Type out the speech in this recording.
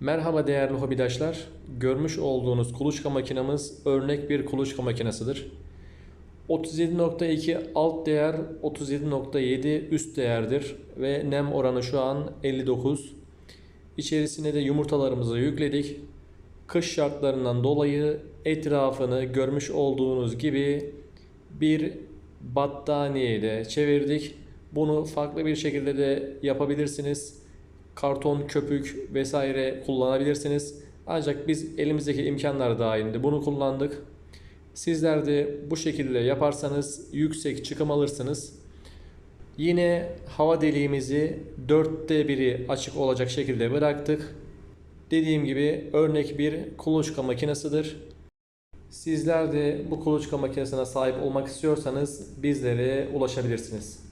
Merhaba değerli hobidaşlar. Görmüş olduğunuz kuluçka makinamız örnek bir kuluçka makinesidir. 37.2 alt değer 37.7 üst değerdir ve nem oranı şu an 59. İçerisine de yumurtalarımızı yükledik. Kış şartlarından dolayı etrafını görmüş olduğunuz gibi bir battaniyeyle çevirdik. Bunu farklı bir şekilde de yapabilirsiniz. Karton, köpük vesaire kullanabilirsiniz. Ancak biz elimizdeki imkanlar dahilinde bunu kullandık. Sizler de bu şekilde yaparsanız yüksek çıkım alırsınız. Yine hava deliğimizi dörtte biri açık olacak şekilde bıraktık. Dediğim gibi örnek bir kuluçka makinesidir. Sizler de bu kuluçka makinesine sahip olmak istiyorsanız bizlere ulaşabilirsiniz.